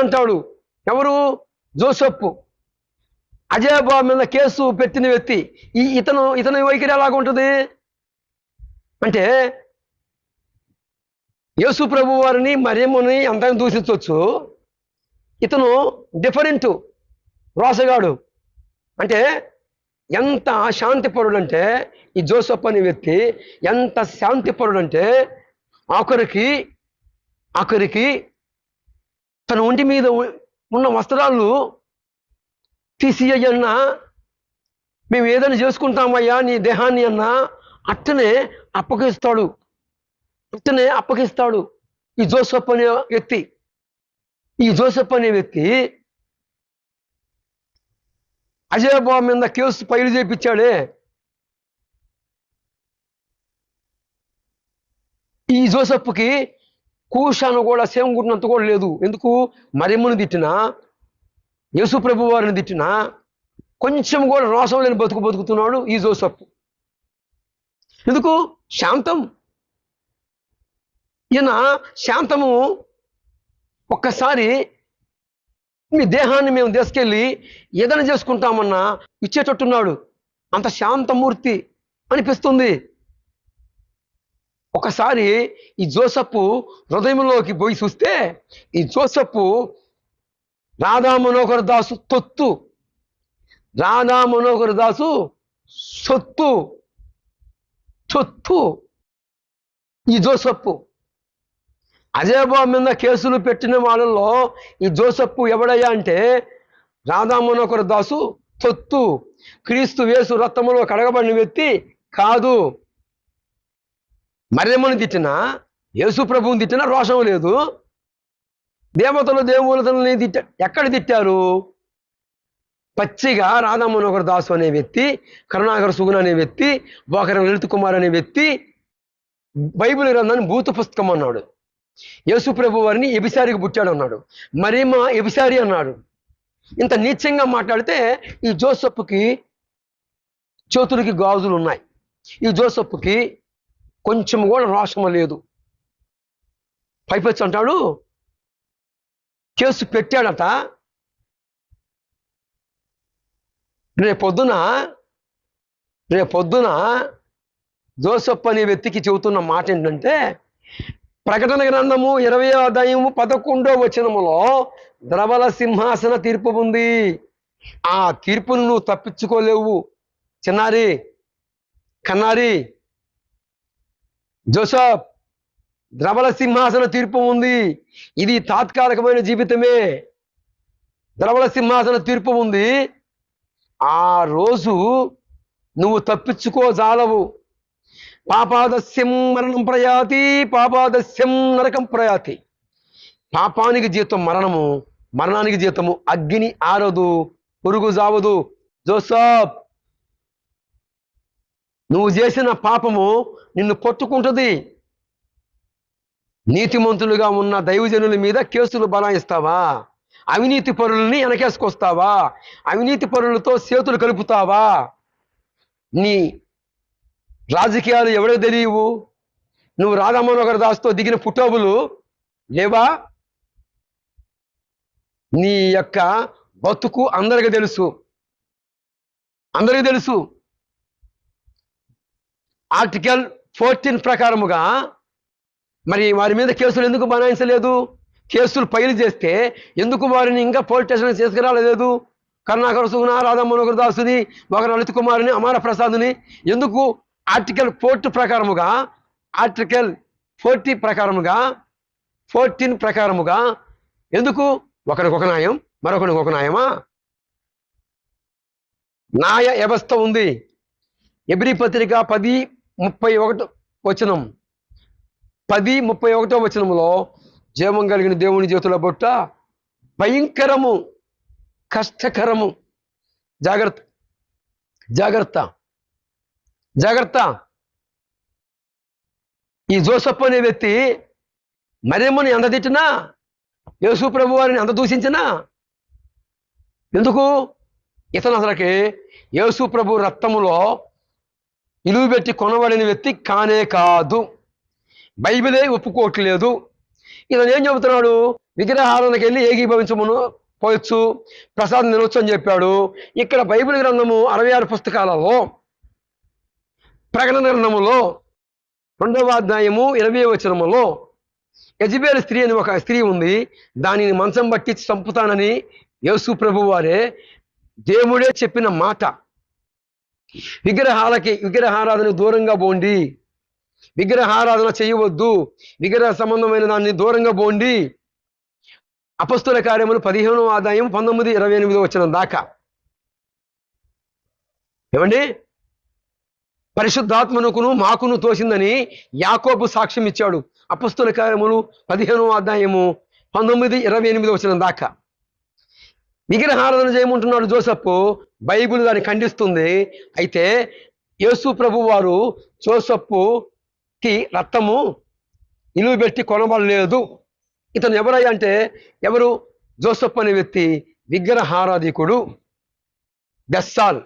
అంటాడు. ఎవరు? జోసెఫ్. అజయ్ బాబు మీద కేసు పెట్టిన వ్యక్తి. ఈ ఇతను ఇతని వైఖరి ఎలాగ ఉంటుంది? అంటే యేసు ప్రభు వారిని మరియమ్మని అందరం దూషించవచ్చు. ఇతను డిఫరెంట్ రోసగాడు. అంటే ఎంత శాంతిపరుడు అంటే ఈ జోసఫ్ అనే వ్యక్తి ఎంత శాంతిపరుడు అంటే ఆఖరికి ఆఖరికి తన ఒంటి మీద ఉన్న వస్త్రాలు తీసియ్యన్నా మేము ఏదైనా చేసుకుంటామయ్యా నీ దేహాన్ని అన్నా అట్టనే అప్పగిస్తాడు. అట్టనే అప్పగిస్తాడు. ఈ జోసఫ్ అనే వ్యక్తి. ఈ జోసఫ్ అనే వ్యక్తి అజయబాబు మీద కేసు పైలు చేపించాడే. ఈ జోసఫ్కి కూషాను కూడా సేమ్ గుడినంత కూడా లేదు. ఎందుకు? మరియమ్మను తిట్టినా? యేసు ప్రభు వారిని తిట్టినా? కొంచెం కూడా రోషం లేని బతుకు బతుకుతున్నాడు ఈ జోసఫ్. ఎందుకు? శాంతం. ఈయన శాంతము ఒక్కసారి మీ దేహాన్ని మేము తీసుకెళ్ళి ఏదైనా చేసుకుంటామన్నా ఇచ్చేటట్టున్నాడు. అంత శాంతమూర్తి అనిపిస్తుంది. ఒకసారి ఈ జోసఫ్ హృదయంలోకి పోయి చూస్తే ఈ జోసఫ్ రాధా మనోహర్ దాసు తొత్తు. రాధా మనోహర్ దాసు సొత్తు. చొత్తు ఈ జోసఫ్. అజయబాబు మీద కేసులు పెట్టిన వాళ్ళలో ఈ జోసఫ్ ఎవడయ్యా అంటే రాధా మనోహర్ దాసు తొత్తు. క్రీస్తు వేసు రక్తములో కడగబడిన వ్యక్తి కాదు. మర్యమ్మని తిట్టినా యేసు ప్రభువుని తిట్టినా రోషం లేదు. దేవతలు దేవులతలని తిట్ట ఎక్కడ తిట్టారు? పచ్చిగా రాధా మనోహర్ దాసు అనే వ్యక్తి కరుణాకర సుగుణ అనే వ్యక్తి బోకరం లలిత్ కుమార్ అనే వ్యక్తి బైబిల్ గ్రంథాన్ని భూత పుస్తకం అన్నాడు. యేసు ప్రభు వారిని ఎబిసారికి పుట్టాడు అన్నాడు. మరేమా ఎబిసారి అన్నాడు. ఇంత నీచంగా మాట్లాడితే ఈ జోసఫ్కి చేతులకి గాజులు ఉన్నాయి ఈ జోసఫ్కి కొంచెం కూడా రోషము లేదు. పైపెచ్చు అంటాడు. కేసు పెట్టాడట. రేపొద్దున రేపొద్దున జోసఫ్ అనే వ్యక్తికి చెబుతున్న మాట ఏంటంటే ప్రకటన గ్రంథము ఇరవై అధ్యాయము పదకొండో వచనములో ద్రవల సింహాసన తీర్పు ఉంది. ఆ తీర్పును నువ్వు తప్పించుకోలేవు. చిన్నారి కన్నారి జోసఫ్ ద్రవల సింహాసన తీర్పు ఉంది. ఇది తాత్కాలికమైన జీవితమే. ద్రవల సింహాసన తీర్పు ఉంది. ఆ రోజు నువ్వు తప్పించుకోజాలవు పాపాదస్యం మరణం ప్రయాతి పాపాదస్యం నరకం ప్రయాతి. పాపానికి జీతం మరణము మరణానికి జీతము అగ్ని ఆరదు పురుగు జావదు. జోసఫ్ నువ్వు చేసిన పాపము నిన్ను కొట్టుకుంటుంది. నీతిమంతులుగా ఉన్న దైవజనుల మీద కేసులు బలాయిస్తావా? అవినీతి పరులని వెనకేసుకొస్తావా అవినీతి పరులతో చేతులు కలుపుతావా? నీ రాజకీయాలు ఎవరికి తెలియవు. నువ్వు రాధామోహన్ దాస్తో దిగిన పుట్టోబులు లేవా? నీ యొక్క బతుకు అందరికీ తెలుసు. అందరికీ తెలుసు. ఆర్టికల్ ఫోర్టీన్ ప్రకారముగా మరి వారి మీద కేసులు ఎందుకు బనాయించలేదు? కేసులు ఫైల్ చేస్తే ఎందుకు వారిని ఇంకా పోలీస్ స్టేషన్ తీసుకురాలేదు? కరుణాకర సుగుణ రాధా మనోహర్ దాసుని ఒక లలిత్ కుమారుని అమార ప్రసాద్ని ఎందుకు ఆర్టికల్ ఫోర్ట్ ప్రకారముగా ఆర్టికల్ ఫోర్టీ ప్రకారముగా ఫోర్టీన్ ప్రకారముగా ఎందుకు? ఒకరికి ఒక న్యాయం మరొకరికి ఒక న్యాయమా? న్యాయ వ్యవస్థ ఉంది. ఎబ్రి పత్రిక పది ముప్పై ఒకటి వచనం. పది ముప్పై ఒకటో వచనంలో జీవం కలిగిన దేవుని జీవితంలో బొట్ట భయంకరము కష్టకరము. జాగ్రత్త జాగ్రత్త జాగ్రత్త. ఈ జోసఫ్ అనే వ్యక్తి మరేమని ఎంత తిట్టినా యేసు ప్రభు వారిని ఎంత దూషించినా ఎందుకు? ఇతను అసలుకి యేసు ప్రభు రక్తములో ఇలువ పెట్టి కొనబడిన వ్యక్తి కానే కాదు. బైబిలే ఒప్పుకోవట్లేదు. ఇతను ఏం చెబుతున్నాడు? విగ్రహారాధనకి వెళ్ళి ఏకీభవించమును పోవచ్చు ప్రసాదం తినొచ్చు అని చెప్పాడు. ఇక్కడ బైబిల్ గ్రంథము అరవై ఆరు పుస్తకాలలో ప్రకటన గ్రంథములో రెండవ అధ్యాయము ఇరవై వచనములో యజబేల్ స్త్రీ అని ఒక స్త్రీ ఉంది. దానిని మంచం బట్టి చంపుతానని యేసు ప్రభు వారే దేవుడే చెప్పిన మాట. విగ్రహాలకి విగ్రహారాధన దూరంగా పోండి. విగ్రహారాధన చేయవద్దు. విగ్రహ సంబంధమైన దాన్ని దూరంగా పోండి. అపస్తుల కార్యములు పదిహేను ఆదాయం పంతొమ్మిది ఇరవై ఎనిమిది వచ్చిన దాకా. ఏమండి? పరిశుద్ధాత్మనుకును మాకును తోసిందని యాకోబు సాక్ష్యం ఇచ్చాడు అపస్తుల కార్యములు పదిహేను అధ్యాయము పంతొమ్మిది ఇరవై ఎనిమిది వచ్చిన దాకా. విగ్రహారాధన చేయమంటున్నాడు జోసఫ్. బైబిల్ దాన్ని ఖండిస్తుంది. అయితే యేసు ప్రభు వారు జోసప్పుకి రక్తము నిలువ పెట్టి కొనబడలేదు. ఇతను ఎవరయ్యా అంటే ఎవరు? జోసఫ్ అనే వ్యక్తి విగ్రహారాధికుడు బెస్సాల్.